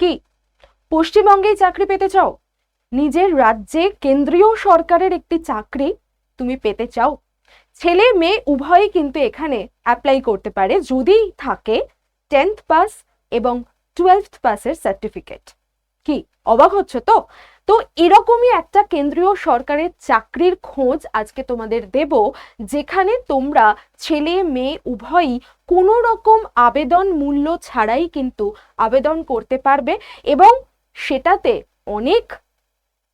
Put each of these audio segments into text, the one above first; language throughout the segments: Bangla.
কি? পশ্চিমবঙ্গেই চাকরি পেতে চাও? নিজের রাজ্যে কেন্দ্রীয় সরকারের একটি চাকরি তুমি পেতে চাও। ছেলে মেয়ে উভয়ই কিন্তু এখানে অ্যাপ্লাই করতে পারে, যদি থাকে টেন্থ পাস এবং টুয়েলভ পাসের সার্টিফিকেট কি? অবাক হচ্ছে তো? তো এরকমই একটা কেন্দ্রীয় সরকারের চাকরির খোঁজ আজকে তোমাদের দেব, যেখানে তোমরা ছেলে, মেয়ে, উভয়ই কোনো রকম আবেদন মূল্য ছাড়াই কিন্তু আবেদন করতে পারবে এবং সেটাতে অনেক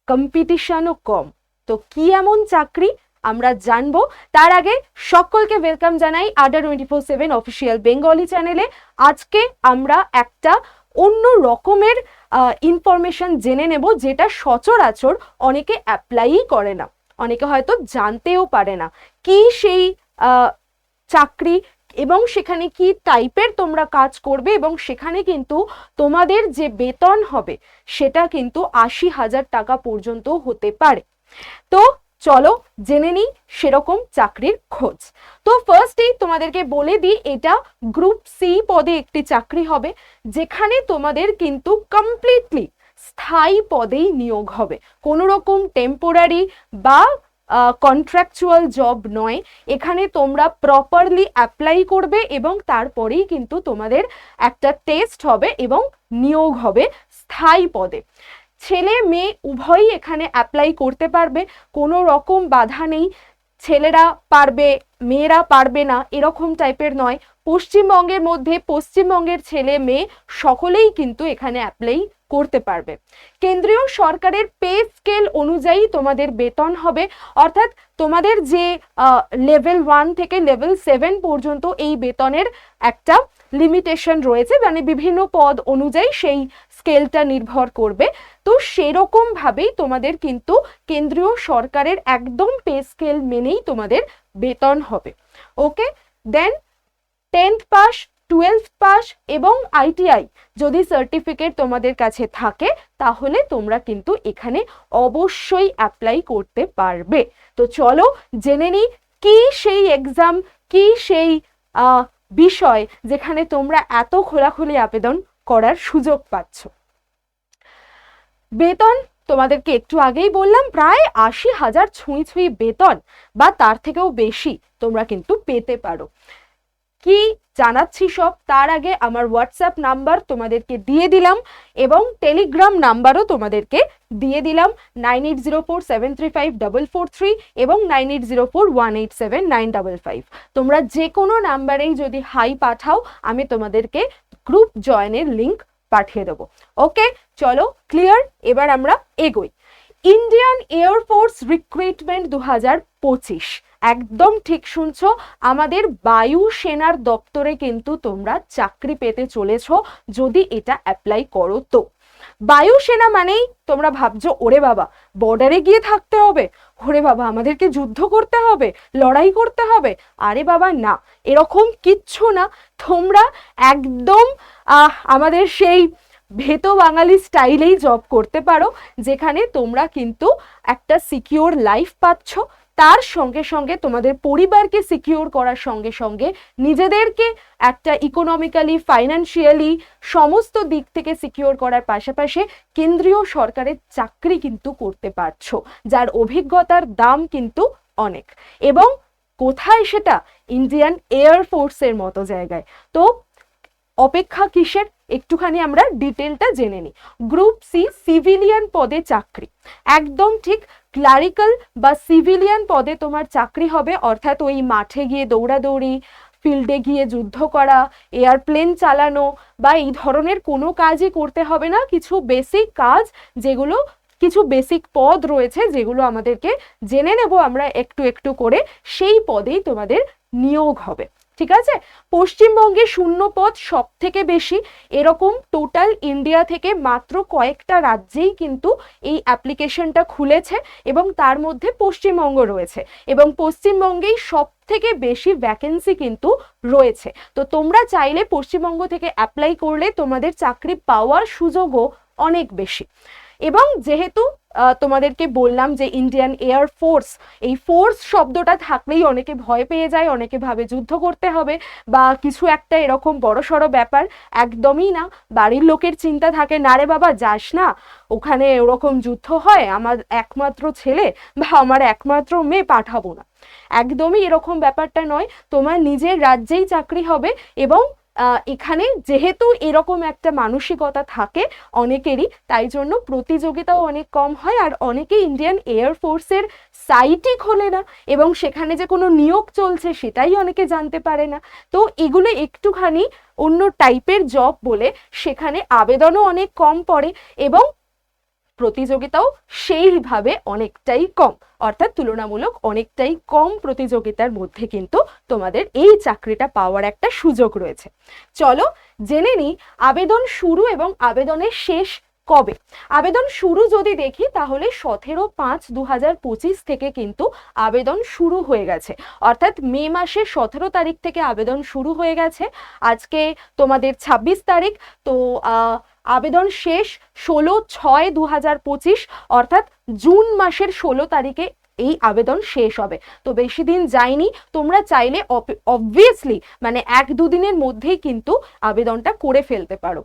কম্পিটিশনও কম। তো কি এমন চাকরি আমরা জানব? তার আগে সকলকে ওয়েলকাম জানাই Adda twenty four seven official Bengali চ্যানেলে আজকে আমরা একটা অন্য রকমের ইনফরমেশন জেনে নেব যেটা সচরাচর অনেকে অ্যাপ্লাইই করে না। অনেকে হয়তো জানতেও পারে না কি সেই চাকরি এবং সেখানে কি টাইপের তোমরা কাজ করবে এবং সেখানে কিন্তু তোমাদের যে বেতন হবে সেটা কিন্তু আশি হাজার টাকা পর্যন্ত হতে পারে। তো চলো জেনে নিই সেরকম চাকরির খোঁজ। তো ফার্স্টেই তোমাদেরকে বলে দিই, এটা গ্রুপ সি পদে একটি চাকরি হবে, যেখানে তোমাদের কিন্তু কমপ্লিটলি স্থায়ী পদেই নিয়োগ হবে। কোনো রকম টেম্পোরারি বা কন্ট্রাকচুয়াল জব নয়। এখানে তোমরা প্রপারলি অ্যাপ্লাই করবে এবং তারপরেই কিন্তু তোমাদের একটা টেস্ট হবে এবং নিয়োগ হবে স্থায়ী পদে। ছেলে, মেয়ে উভয়ই এখানে অ্যাপ্লাই করতে পারবে। কোনো রকম বাধা নেই। ছেলেরা পারবে, মেয়েরা পারবে না, এরকম টাইপের নয়। পশ্চিমবঙ্গের মধ্যে পশ্চিমবঙ্গের ছেলে, মেয়ে সকলেই কিন্তু এখানে অ্যাপ্লাই করতে পারবে। কেন্দ্রীয় সরকারের পে স্কেল অনুযায়ী তোমাদের বেতন হবে। অর্থাৎ তোমাদের যে লেভেল ওয়ান থেকে লেভেল সেভেন পর্যন্ত এই বেতনের একটা লিমিটেশন রয়েছে। মানে বিভিন্ন পদ অনুযায়ী সেই স্কেলটা নির্ভর করবে। তো সেরকম ভাবেই তোমাদের কিন্তু কেন্দ্রীয় সরকারের একদম পে স্কেল মেনেই তোমাদের বেতন হবে। Okay then tenth pass twelve pass এবং আইটিআই যদি সার্টিফিকেট তোমাদের কাছে থাকে, তাহলে তোমরা কিন্তু এখানে অবশ্যই অ্যাপ্লাই করতে পারবে। তো চলো জেনে নিই কি সেই এক্সাম কি সেই বিষয় যেখানে তোমরা এত খোলাখুলি আবেদন করার সুযোগ পাচ্ছ। বেতন, তোমাদেরকে একটু আগেই বললাম, প্রায় আশি হাজার ছুঁই ছুঁই বেতন বা তার থেকেও বেশি তোমরা কিন্তু পেতে পারো। কি জানাচ্ছি সব? তার আগে আমার হোয়াটসঅ্যাপ নাম্বার তোমাদেরকে দিয়ে দিলাম এবং টেলিগ্রাম নাম্বারও তোমাদেরকে দিয়ে দিলাম nine eight zero four seven three five double four three এবং nine eight zero four one eight seven nine double five. তোমরা যে কোনো নাম্বারেই যদি হাই পাঠাও, আমি তোমাদেরকে গ্রুপ জয়েনের লিঙ্ক পাঠিয়ে দেবো। ওকে চলো ক্লিয়ার এবার আমরা এগোই। ইন্ডিয়ান এয়ারফোর্স রিক্রুটমেন্ট দু হাজার পঁচিশ। একদম ঠিক শুনছো, আমাদের বায়ু সেনার দপ্তরে কিন্তু তোমরা চাকরি পেতে চলেছ, যদি এটা অ্যাপ্লাই করো তো। বায়ু সেনা মানেই তোমরা ভাবছ, ওরে বাবা বর্ডারে গিয়ে থাকতে হবে। ওরে বাবা, আমাদেরকে যুদ্ধ করতে হবে, লড়াই করতে হবে। আরে বাবা, না, এরকম কিচ্ছু না। তোমরা একদম আমাদের সেই ভেতো বাঙালি স্টাইলেই জব করতে পারো, যেখানে তোমরা কিন্তু একটা সিকিওর লাইফ পাচ্ছ। তার সঙ্গে সঙ্গে তোমাদের পরিবারকে সিকিওর করার সঙ্গে সঙ্গে নিজেদেরকে একটা ইকোনমিক্যালি ফাইন্যান্সিয়ালি সমস্ত দিক থেকে সিকিওর করার পাশাপাশি কেন্দ্রীয় সরকারের চাকরি কিন্তু করতে পারছ, যার অভিজ্ঞতার দাম কিন্তু অনেক। এবং কোথায় সেটা? ইন্ডিয়ান এয়ারফোর্সের মতো জায়গায়। তো অপেক্ষা কিসের? একটুখানি আমরা ডিটেলটা জেনে নিই। গ্রুপ সি সিভিলিয়ান পদে চাকরি। একদম ঠিক ক্লারিক্যাল বা সিভিলিয়ান পদে তোমার চাকরি হবে, অর্থাৎ ওই মাঠে গিয়ে দৌড়াদৌড়ি ফিল্ডে গিয়ে যুদ্ধ করা এয়ারপ্লেন চালানো বা এই ধরনের কোনো কাজই করতে হবে না। কিছু বেসিক কাজ যেগুলো, কিছু বেসিক পদ রয়েছে যেগুলো আমাদেরকে জেনে নেব আমরা একটু একটু করে, সেই পদেই তোমাদের নিয়োগ হবে। ঠিক আছে? পশ্চিমবঙ্গে শূন্য পদ সব থেকে বেশি। এরকম টোটাল ইন্ডিয়া থেকে মাত্র কয়েকটা রাজ্যেই কিন্তু এই অ্যাপ্লিকেশনটা খুলেছে এবং তার মধ্যে পশ্চিমবঙ্গ রয়েছে এবং পশ্চিমবঙ্গেই সব থেকে বেশি ভ্যাকেন্সি কিন্তু রয়েছে। তো তোমরা চাইলে পশ্চিমবঙ্গ থেকে অ্যাপ্লাই করলে তোমাদের চাকরি পাওয়ার সুযোগও অনেক বেশি। এবং যেহেতু তোমাদেরকে বললাম যে ইন্ডিয়ান এয়ার ফোর্স এই ফোর্স শব্দটা থাকলেই অনেকে ভয় পেয়ে যায়, অনেকে ভাবে যুদ্ধ করতে হবে বা কিছু একটা এরকম বড়সড় ব্যাপার, একদমই না। বাড়ির লোকের চিন্তা থাকে, না রে বাবা, যাস না। ওখানে ওরকম যুদ্ধ হয়, আমার একমাত্র ছেলে বা আমার একমাত্র মেয়ে, পাঠাবো না। একদমই এরকম ব্যাপারটা নয়। তোমার নিজের রাজ্যেই চাকরি হবে এবং এখানে যেহেতু এরকম একটা মানসিকতা থাকে অনেকেরই, তাই জন্য প্রতিযোগিতাও অনেক কম হয় আর অনেকে ইন্ডিয়ান এয়ার ফোর্সের সাইটই খোলে না এবং সেখানে যে কোনো নিয়োগ চলছে সেটাই অনেকে জানতে পারে না। তো এগুলো একটুখানি অন্য টাইপের জব বলে সেখানে আবেদনও অনেক কম পড়ে এবং প্রতিযোগিতাও সেইভাবে অনেকটাই কম। অর্থাৎ তুলনামূলক অনেকটাই কম প্রতিযোগিতার মধ্যে কিন্তু তোমাদের এই চাকরিটা পাওয়ার একটা সুযোগ রয়েছে। চলো জেনে নিই আবেদন শুরু এবং আবেদনের শেষ কবে। আবেদন শুরু যদি দেখি তাহলে সতেরো পাঁচ দু থেকে কিন্তু আবেদন শুরু হয়ে গেছে। অর্থাৎ মে মাসের সতেরো তারিখ থেকে আবেদন শুরু হয়ে গেছে। আজকে তোমাদের ছাব্বিশ তারিখ, তো আবেদন শেষ ষোলো ছয় দু হাজার পঁচিশ অর্থাৎ জুন মাসের ষোলো তারিখে এই আবেদন শেষ হবে। তো বেশি দিন যায়নি, তোমরা চাইলে অবভিয়াসলি মানে এক দুদিনের মধ্যেই কিন্তু আবেদনটা করে ফেলতে পারো।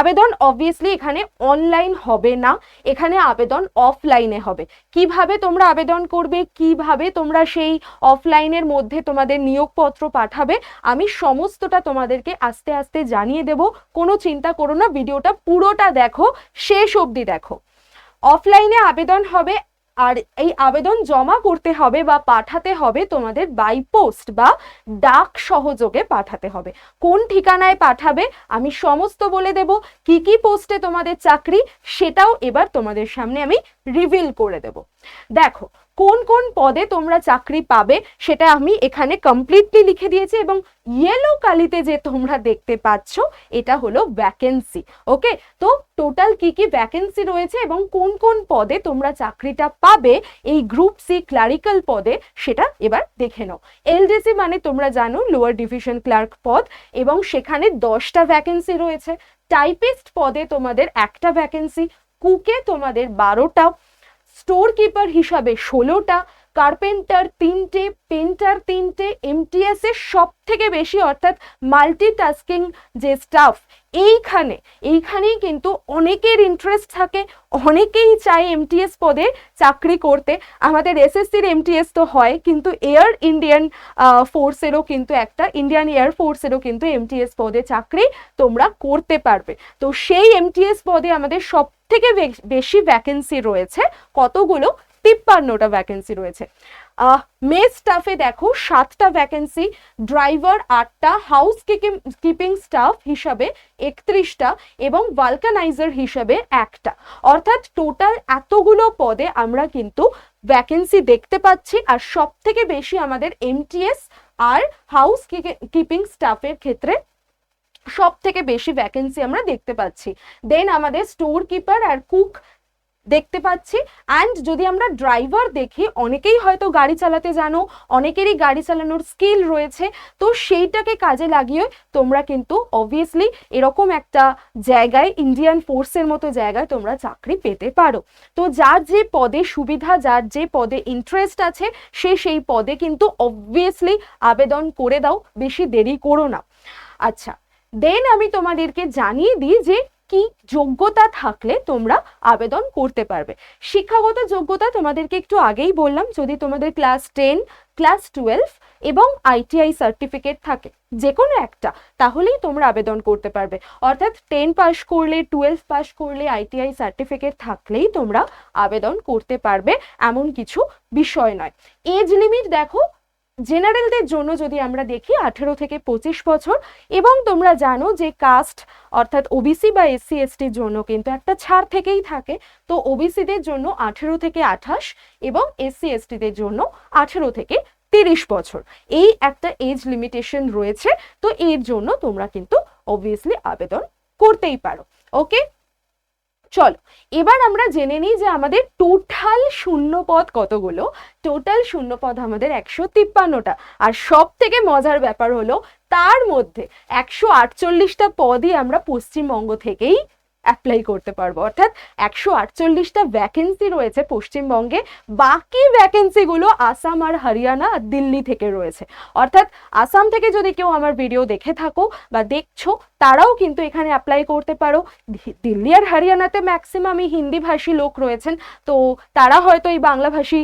আবেদন অবভিয়াসলি এখানে অনলাইন হবে না, এখানে আবেদন অফলাইনে হবে। কীভাবে তোমরা আবেদন করবে, কীভাবে তোমরা সেই অফলাইনের মধ্যে তোমাদের নিয়োগপত্র পাঠাবে, আমি সমস্তটা তোমাদেরকে আস্তে আস্তে জানিয়ে দেব। কোনো চিন্তা করো না, ভিডিওটা পুরোটা দেখো, শেষ অবধি দেখো। অফলাইনে আবেদন হবে আর এই আবেদন জমা করতে হবে বা পাঠাতে হবে তোমাদের বাই পোস্ট বা ডাক সহযোগে পাঠাতে হবে। কোন ঠিকানায় পাঠাবে, আমি সমস্ত বলে দেব, কি কি পোস্টে তোমাদের চাকরি, সেটাও এবার তোমাদের সামনে আমি রিভিল করে দেব। দেখো কোন কোন পদে তোমরা চাকরি পাবে সেটা আমি এখানে কমপ্লিটলি লিখে দিয়েছি এবং ইয়েলো কালিতে যে তোমরা দেখতে পাচ্ছ, এটা হলো ভ্যাকেন্সি ওকে তো টোটাল কি কি ভ্যাকেন্সি রয়েছে এবং কোন কোন পদে তোমরা চাকরিটা পাবে, এই গ্রুপ সি ক্লারিক্যাল পদে সেটা এবার দেখে নাও। এলডিসি মানে তোমরা জানো লোয়ার ডিভিশন ক্লার্ক পদ এবং সেখানে দশটা ভ্যাকেন্সি রয়েছে। টাইপিস্ট পদে তোমাদের একটা ভ্যাকেন্সি কুকে তোমাদের বারোটা স্টোর কিপার হিসাবে ষোলোটা কার্পেন্টার তিনটে পেন্টার তিনটে এমটিএস এর সব থেকে বেশি অর্থাৎ মাল্টিটাস্কিং যে স্টাফ এইখানে, এইখানেই কিন্তু অনেকের ইন্টারেস্ট থাকে, অনেকেই চায় এমটিএস পদে চাকরি করতে। আমাদের এসএসসির এমটিএস তো হয়, কিন্তু এয়ার ইন্ডিয়ান ফোর্সেরও কিন্তু একটা ইন্ডিয়ান এয়ার ফোর্সেরও কিন্তু এমটিএস পদে চাকরি তোমরা করতে পারবে। তো সেই এমটিএস পদে আমাদের সব থেকে বেশি ভ্যাকেন্সি রয়েছে, কতগুলো? তিপ্পান্নটা ভ্যাকেন্সি রয়েছে। মেস স্টাফে দেখো, সাতটা ভ্যাকেন্সি ড্রাইভার আটটা হাউস কিপিং স্টাফ হিসাবে একত্রিশটা এবং ভালকানাইজার হিসাবে একটা। অর্থাৎ টোটাল এতগুলো পদে আমরা কিন্তু ভ্যাকেন্সি দেখতে পাচ্ছি আর সব থেকে বেশি আমাদের এমটিএস আর হাউস কিপিং স্টাফের ক্ষেত্রে সব থেকে বেশি ভ্যাকেন্সি আমরা দেখতে পাচ্ছি। দেন আমাদের স্টোর কিপার আর কুক দেখতে পাচ্ছি। অ্যান্ড যদি আমরা ড্রাইভার দেখি, অনেকেই হয়তো গাড়ি চালাতে জানো, অনেকেরই গাড়ি চালানোর স্কিল রয়েছে। তো সেইটাকে কাজে লাগিয়ে তোমরা কিন্তু অবভিয়াসলি এরকম একটা জায়গায় ইন্ডিয়ান ফোর্সের মতো জায়গায় তোমরা চাকরি পেতে পারো। তো যার যে পদে সুবিধা, যার যে পদে ইন্টারেস্ট আছে, সে সেই পদে কিন্তু অবভিয়াসলি আবেদন করে দাও, বেশি দেরি করো না। আচ্ছা দেন আমি তোমাদেরকে জানিয়ে দিই যে কি যোগ্যতা থাকলে তোমরা আবেদন করতে পারবে। শিক্ষাগত যোগ্যতা তোমাদেরকে একটু আগেই বললাম, যদি তোমাদের ক্লাস টেন, ক্লাস টুয়েলভ এবং আইটিআই সার্টিফিকেট থাকে যে কোনো একটা, তাহলেই তোমরা আবেদন করতে পারবে। অর্থাৎ টেন পাস করলে, টুয়েলভ পাস করলে আইটিআই সার্টিফিকেট থাকলেই তোমরা আবেদন করতে পারবে, এমন কিছু বিষয় নয়। এজ লিমিট দেখো জেনারেলদের জন্য যদি আমরা দেখি আঠেরো থেকে পঁচিশ বছর, এবং তোমরা জানো যে কাস্ট অর্থাৎ ওবিসি বা এসসি এসটির জন্য কিন্তু একটা ছাড় থেকেই থাকে। তো ওবিসিদের জন্য আঠেরো থেকে আঠাশ এবং এসসি এসটিদের জন্য আঠেরো থেকে তিরিশ বছর। এই একটা এজ লিমিটেশন রয়েছে, তো এর জন্য তোমরা কিন্তু অবভিয়াসলি আবেদন করতেই পারো। ওকে চলো, এবার আমরা জেনে নিই যে আমাদের টোটাল শূন্য পদ কতগুলো? টোটাল শূন্য পদ আমাদের একশো তিপ্পান্নটা। আর সব থেকে মজার ব্যাপার হলো, তার মধ্যে একশো আটচল্লিশটা পদই আমরা পশ্চিমবঙ্গ থেকেই অ্যাপ্লাই করতে পারব। অর্থাৎ একশো আটচল্লিশটা ভ্যাকেন্সি রয়েছে পশ্চিমবঙ্গে। বাকি ভ্যাকেন্সিগুলো আসাম আর হরিয়ানা আর দিল্লি থেকে রয়েছে। অর্থাৎ আসাম থেকে যদি কেউ আমার ভিডিও দেখে থাকো বা দেখছ, তারাও কিন্তু এখানে অ্যাপ্লাই করতে পারো। দিল্লি আর হরিয়ানাতে ম্যাক্সিমামই হিন্দি ভাষী লোক রয়েছেন, তো তারা হয়তো এই বাংলাভাষী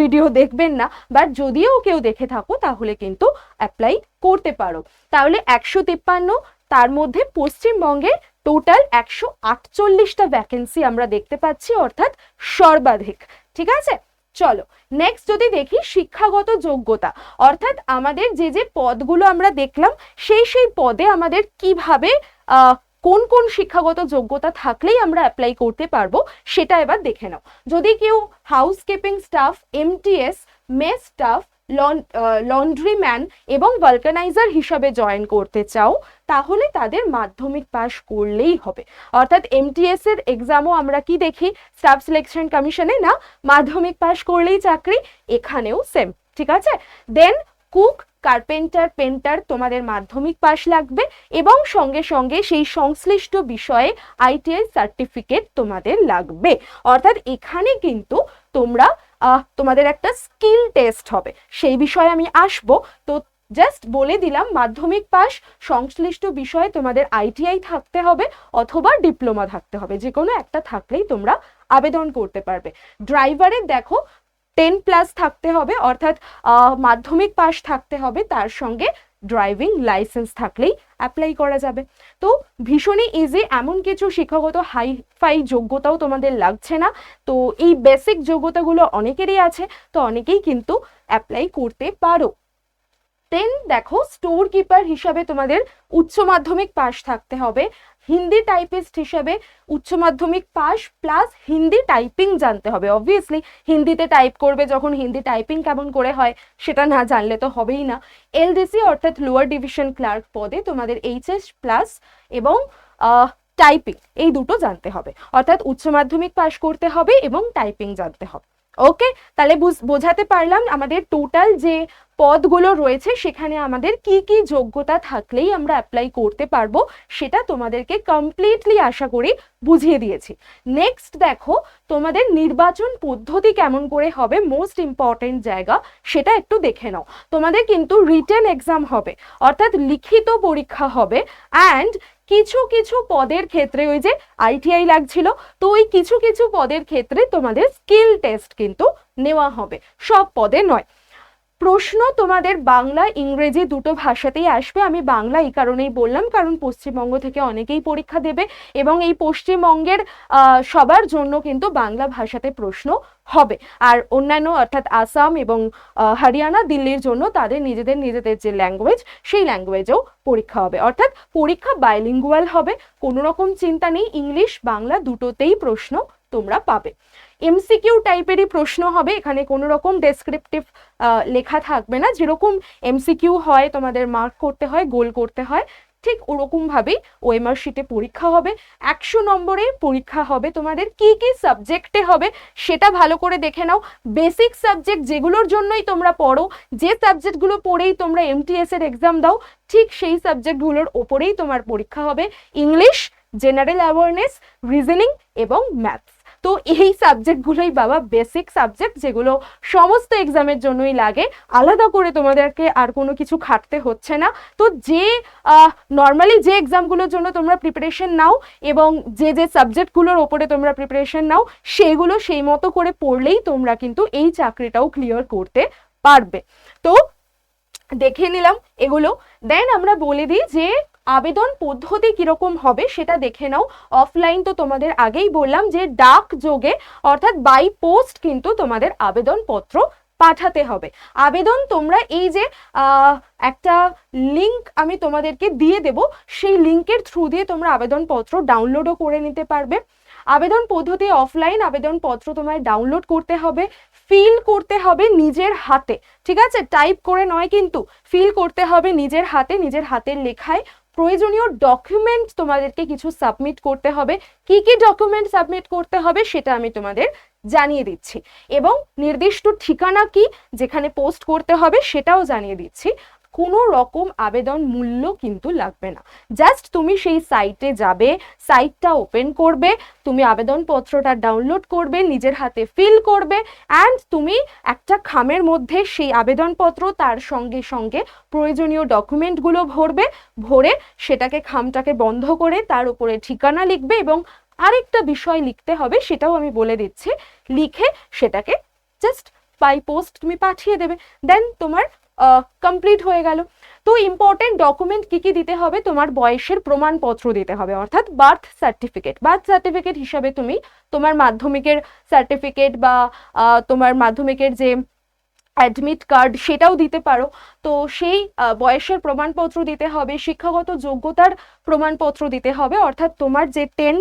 ভিডিও দেখবেন না। বাট যদিও কেউ দেখে থাকো, তাহলে কিন্তু অ্যাপ্লাই করতে পারো। তাহলে একশো তিপ্পান্ন, তার মধ্যে পশ্চিমবঙ্গে টোটাল একশো আটচল্লিশটা ভ্যাকেন্সি আমরা দেখতে পাচ্ছি, অর্থাৎ সর্বাধিক। ঠিক আছে? চলো নেক্সট যদি দেখি শিক্ষাগত যোগ্যতা, অর্থাৎ আমাদের যে যে পদগুলো আমরা দেখলাম, সেই সেই পদে আমাদের কীভাবে কোন কোন শিক্ষাগত যোগ্যতা থাকলেই আমরা অ্যাপ্লাই করতে পারব, সেটা এবার দেখে নাও। যদি কেউ housekeeping staff MTS mess staff laundry man এবং ভালকানাইজার হিসাবে জয়েন করতে চাও, তাহলে তাদের মাধ্যমিক পাশ করলেই হবে। অর্থাৎ এমটিএস এর এক্সামও আমরা কি দেখি? স্টাফ সিলেকশন কমিশনে না, মাধ্যমিক পাশ করলেই চাকরি, এখানেও সেম ঠিক আছে? দেন কুক কার্পেন্টার পেন্টার তোমাদের মাধ্যমিক পাশ লাগবে এবং সঙ্গে সঙ্গে সেই সংশ্লিষ্ট বিষয়ে আইটিআই সার্টিফিকেট তোমাদের লাগবে। অর্থাৎ এখানে কিন্তু তোমরা তোমাদের একটা স্কিল টেস্ট হবে। সেই বিষয়ে আমি আসব। তো জাস্ট বলে দিলাম, মাধ্যমিক পাস সংশ্লিষ্ট বিষয়ে তোমাদের আইটিআই থাকতে হবে অথবা ডিপ্লোমা থাকতে হবে। যে কোনো একটা থাকলেই তোমরা আবেদন করতে পারবে। ড্রাইভারের দেখো টেন প্লাস থাকতে হবে, অর্থাৎ মাধ্যমিক পাস থাকতে হবে, তার সঙ্গে ড্রাইভিং লাইসেন্স থাকলেই অ্যাপ্লাই করা যাবে। তো ভীষণই ইজি এমন কিছু শিক্ষাগত হাই ফাই যোগ্যতাও তোমাদের লাগছে না। তো এই বেসিক যোগ্যতাগুলো অনেকেরই আছে, তো অনেকেই কিন্তু অ্যাপ্লাই করতে পারো। দেখো স্টোর কিপার হিসাবে তোমাদের উচ্চ মাধ্যমিক পাশ থাকতে হবে। হিন্দি টাইপিস্ট হিসেবে উচ্চ মাধ্যমিক পাস প্লাস হিন্দি টাইপিং জানতে হবে। অবভিয়াসলি হিন্দিতে টাইপ করবে যখন হিন্দি টাইপিং কেমন করে হয় সেটা না জানলে তো হবেই না। এলডিসি অর্থাৎ লোয়ার ডিভিশন ক্লার্ক পদে তোমাদের এইচএস প্লাস এবং টাইপিং এই দুটো জানতে হবে। অর্থাৎ উচ্চ মাধ্যমিক পাস করতে হবে এবং টাইপিং জানতে হবে। ওকে তাহলে বুঝ- বোঝাতে পারলাম আমাদের টোটাল যে পদগুলো রয়েছে, সেখানে আমাদের কি কি যোগ্যতা থাকলেই আমরা অ্যাপ্লাই করতে পারব, সেটা তোমাদেরকে কমপ্লিটলি আশা করি বুঝিয়ে দিয়েছি। নেক্সট দেখো, তোমাদের নির্বাচন পদ্ধতি কেমন করে হবে মোস্ট ইম্পর্টেন্ট জায়গা, সেটা একটু দেখে নাও। তোমাদের কিন্তু রিটেন এক্সাম হবে, অর্থাৎ লিখিত পরীক্ষা হবে অ্যান্ড কিছু কিছু পদের ক্ষেত্রে ওই যে আইটিআই লাগছিল, তো ওই কিছু কিছু পদের ক্ষেত্রে তোমাদের স্কিল টেস্ট কিন্তু নেওয়া হবে। সব পদে নয়। প্রশ্ন তোমাদের বাংলা, ইংরেজি দুটো ভাষাতেই আসবে। আমি বাংলা এই কারণেই বললাম, কারণ পশ্চিমবঙ্গ থেকে অনেকেই পরীক্ষা দেবে এবং এই পশ্চিমবঙ্গের সবার জন্য কিন্তু বাংলা ভাষাতে প্রশ্ন হবে। আর অন্যান্য অর্থাৎ আসাম এবং হরিয়ানা, দিল্লির জন্য তাদের নিজেদের নিজেদের যে ল্যাঙ্গুয়েজ সেই ল্যাঙ্গুয়েজেও পরীক্ষা হবে। অর্থাৎ পরীক্ষা বাইলিঙ্গুয়াল হবে। কোনো রকম চিন্তা নেই, ইংলিশ, বাংলা দুটোতেই প্রশ্ন তোমরা পাবে। এমসিকিউ টাইপেরই প্রশ্ন হবে, এখানে কোনো রকম ডেসক্রিপটিভ লেখা থাকবে না। যেরকম এমসিকিউ হয়, তোমাদের মার্ক করতে হয় গোল করতে হয়, ঠিক ওরকমভাবেই ওএমআর শিটে পরীক্ষা হবে। একশো নম্বরে পরীক্ষা হবে তোমাদের, কি কি সাবজেক্টে হবে, সেটা ভালো করে দেখে নাও। বেসিক সাবজেক্ট যেগুলোর জন্যই তোমরা পড়ো, যে সাবজেক্টগুলো পড়েই তোমরা এমটিএস এর এক্সাম দাও, ঠিক সেই সাবজেক্টগুলোর ওপরেই তোমার পরীক্ষা হবে। ইংলিশ জেনারেল অ্যাওয়ারনেস রিজনিং এবং ম্যাথস তো এই সাবজেক্টগুলোই বাবা বেসিক সাবজেক্ট যেগুলো সমস্ত এক্সামের জন্যই লাগে, আলাদা করে তোমাদেরকে আর কোনো কিছু খাটতে হচ্ছে না। তো যে নর্মালি যে এক্সামগুলোর জন্য তোমরা প্রিপারেশন নাও এবং যে যে সাবজেক্টগুলোর ওপরে তোমরা প্রিপারেশন নাও, সেগুলো সেই মতো করে পড়লেই তোমরা কিন্তু এই চাকরিটাও ক্লিয়ার করতে পারবে। তো দেখে নিলাম এগুলো। দেন আমরা বলে দিই যে আবেদন পদ্ধতি কীরকম হবে সেটা দেখে নাও। অফলাইন তো তোমাদের আগেই বললাম যে ডাক যোগে, অর্থাৎ বাই পোস্ট কিন্তু তোমাদের আবেদনপত্র পাঠাতে হবে। আবেদন তোমরা এই যে একটা লিংক আমি তোমাদেরকে দিয়ে দেব, সেই লিংকের থ্রু দিয়ে তোমরা আবেদনপত্র ডাউনলোডও করে নিতে পারবে। আবেদন পদ্ধতি অফলাইন আবেদনপত্র তোমায় ডাউনলোড করতে হবে ফিল করতে হবে নিজের হাতে। ঠিক আছে? টাইপ করে নয় কিন্তু ফিল করতে হবে নিজের হাতে, নিজের হাতের লেখায়। প্রয়োজনীয় ডকুমেন্ট তোমাদেরকে কিছু সাবমিট করতে হবে। কি কি ডকুমেন্ট সাবমিট করতে হবে সেটা আমি তোমাদের জানিয়ে দিচ্ছি। এবং নির্দিষ্ট ঠিকানা কি যেখানে পোস্ট করতে হবে সেটাও জানিয়ে দিচ্ছি। কোনো রকম আবেদন মূল্য কিন্তু লাগবে না। জাস্ট তুমি সেই সাইটে যাবে সাইটটা ওপেন করবে, তুমি আবেদনপত্রটা ডাউনলোড করবে, নিজের হাতে ফিল করবে অ্যান্ড তুমি একটা খামের মধ্যে সেই আবেদনপত্র তার সঙ্গে সঙ্গে প্রয়োজনীয় ডকুমেন্টগুলো ভরবে, ভরে সেটাকে খামটাকে বন্ধ করে তার উপরে ঠিকানা লিখবে এবং আরেকটা বিষয় লিখতে হবে, সেটাও আমি বলে দিচ্ছি। লিখে সেটাকে জাস্ট বাই পোস্ট তুমি পাঠিয়ে দেবে। দেন তোমার কমপ্লিট হয়ে গেল। তো ইম্পর্টেন্ট ডকুমেন্ট কি কি দিতে হবে? তোমার বয়সের প্রমাণপত্র দিতে হবে, অর্থাৎ বার্থ সার্টিফিকেট বার্থ সার্টিফিকেট হিসাবে তুমি তোমার মাধ্যমিকের সার্টিফিকেট বা তোমার মাধ্যমিকের যে অ্যাডমিট কার্ড সেটাও দিতে পারো। তো সেই বয়সের প্রমাণপত্র দিতে হবে, শিক্ষাগত যোগ্যতার প্রমাণপত্র দিতে হবে, অর্থাৎ তোমার যে টেন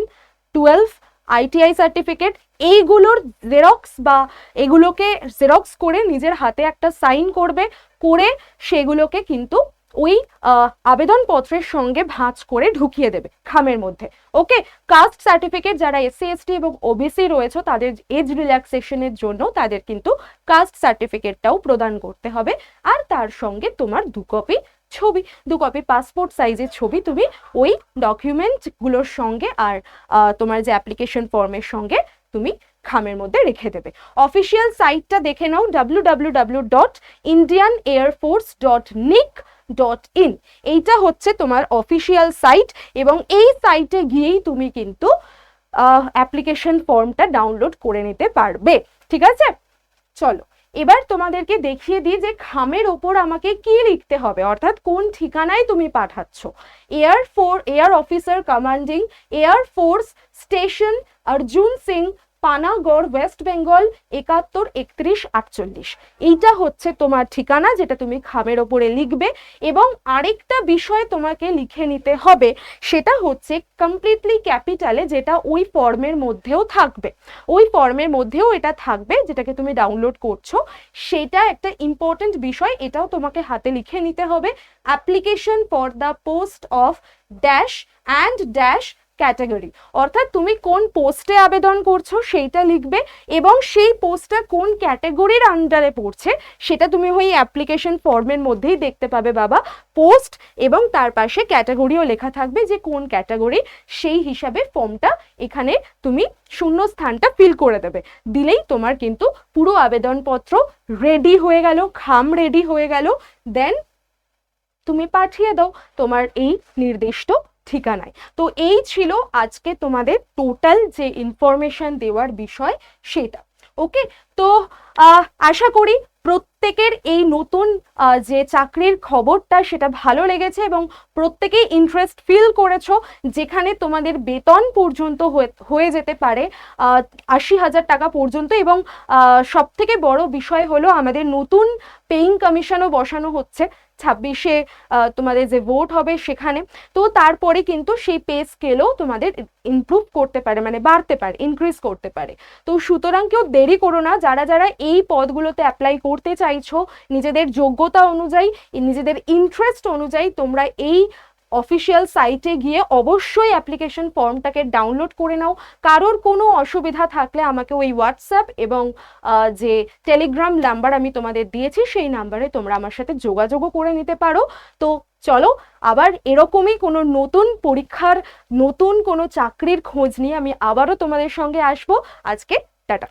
টুয়েলভ আইটিআই সার্টিফিকেট এইগুলোর জেরক্স বা এগুলোকে জেরক্স করে নিজের হাতে একটা সাইন করবে। করে সেগুলোকে কিন্তু ওই আবেদনপত্রের সঙ্গে ভাঁজ করে ঢুকিয়ে দেবে খামের মধ্যে। ওকে? কাস্ট সার্টিফিকেট যারা এসসি এসটি এবং ওবিসি রয়েছে, তাদের এজ রিল্যাক্সেশনের জন্য তাদের কিন্তু কাস্ট সার্টিফিকেটটাও প্রদান করতে হবে। আর তার সঙ্গে তোমার দু কপি ছবি, দু কপি পাসপোর্ট সাইজের ছবি তুমি ওই ডকুমেন্টগুলোর সঙ্গে আর তোমার যে অ্যাপ্লিকেশন ফর্মের সঙ্গে তুমি খামের মধ্যে রেখে দেবে। অফিসিয়াল সাইটটা দেখে নাও W dot Indian dot nic dot in এইটা হচ্ছে তোমার অফিসিয়াল সাইট এবং এই সাইটে গিয়েই তুমি কিন্তু অ্যাপ্লিকেশন ফর্মটা ডাউনলোড করে নিতে পারবে। ঠিক আছে? চলো, এবার তোমাদেরকে দেখিয়ে দিই যে খামের ওপর আমাকে কি লিখতে হবে, অর্থাৎ কোন ঠিকানায় তুমি পাঠাচ্ছ। Air for air officer commanding air force station Arjan Singh Panagarh, West Bengal, একাত্তর, একত্রিশ, আটচল্লিশ। এইটা হচ্ছে তোমার ঠিকানা যেটা তুমি খামের ওপরে লিখবে এবং আরেকটা বিষয় তোমাকে লিখে নিতে হবে, সেটা হচ্ছে কমপ্লিটলি ক্যাপিটালে যেটা ওই ফর্মের মধ্যেও থাকবে। ওই ফর্মের মধ্যেও এটা থাকবে যেটাকে তুমি ডাউনলোড করছ। সেটা একটা ইম্পর্টেন্ট বিষয়, এটাও তোমাকে হাতে লিখে নিতে হবে। Application for the post of dash and dash category. অর্থাৎ তুমি কোন পোস্টে আবেদন করছ সেইটা লিখবে এবং সেই পোস্টটা কোন ক্যাটাগরির আন্ডারে পড়ছে সেটা তুমি ওই অ্যাপ্লিকেশন ফর্মের মধ্যেই দেখতে পাবে বাবা। পোস্ট এবং তার পাশে ক্যাটাগরিও লেখা থাকবে যে কোন ক্যাটাগরি সেই হিসাবে ফর্মটা এখানে তুমি শূন্য স্থানটা ফিল করে দেবে। দিলেই তোমার কিন্তু পুরো আবেদনপত্র রেডি হয়ে গেল, খাম রেডি হয়ে গেল। দেন তুমি পাঠিয়ে দাও তোমার এই নির্দিষ্ট ঠিকানায়। তো এই ছিল আজকে তোমাদের টোটাল যে ইনফরমেশন দেওয়ার বিষয় সেটা। ওকে তো আশা করি প্রত্যেকের এই নতুন যে চাকরির খবরটা সেটা ভালো লেগেছে এবং প্রত্যেকেই ইন্টারেস্ট ফিল করেছ যেখানে তোমাদের বেতন পর্যন্ত হয়ে- যেতে পারে আশি হাজার টাকা পর্যন্ত এবং সব থেকে বড় বিষয় হলো আমাদের নতুন পেইং কমিশনও বসানো হচ্ছে। ছাব্বিশে তোমাদের যে ভোট হবে সেখানে। তো তারপরে কিন্তু সেই পে স্কেলও তোমাদের ইমপ্রুভ করতে পারে মানে বাড়তে পারে ইনক্রিজ করতে পারে। তো সুতরাং কেউ দেরি করো না, যারা যারা এই পদগুলোতে অ্যাপ্লাই করতে চাইছো, নিজেদের যোগ্যতা অনুযায়ী, নিজেদের ইন্টারেস্ট অনুযায়ী তোমরা এই অফিসিয়াল সাইটে গিয়ে অবশ্যই অ্যাপ্লিকেশন ফর্মটাকে ডাউনলোড করে নাও। কারোর কোনো অসুবিধা থাকলে আমাকে ওই হোয়াটসঅ্যাপ এবং যে টেলিগ্রাম নাম্বার আমি তোমাদের দিয়েছি, সেই নাম্বারে তোমরা আমার সাথে যোগাযোগও করে নিতে পারো। তো চলো, আবার এরকমই কোনো নতুন পরীক্ষার, নতুন কোনো চাকরির খোঁজ নিয়ে আমি আবারও তোমাদের সঙ্গে আসব। আজকে টাটা।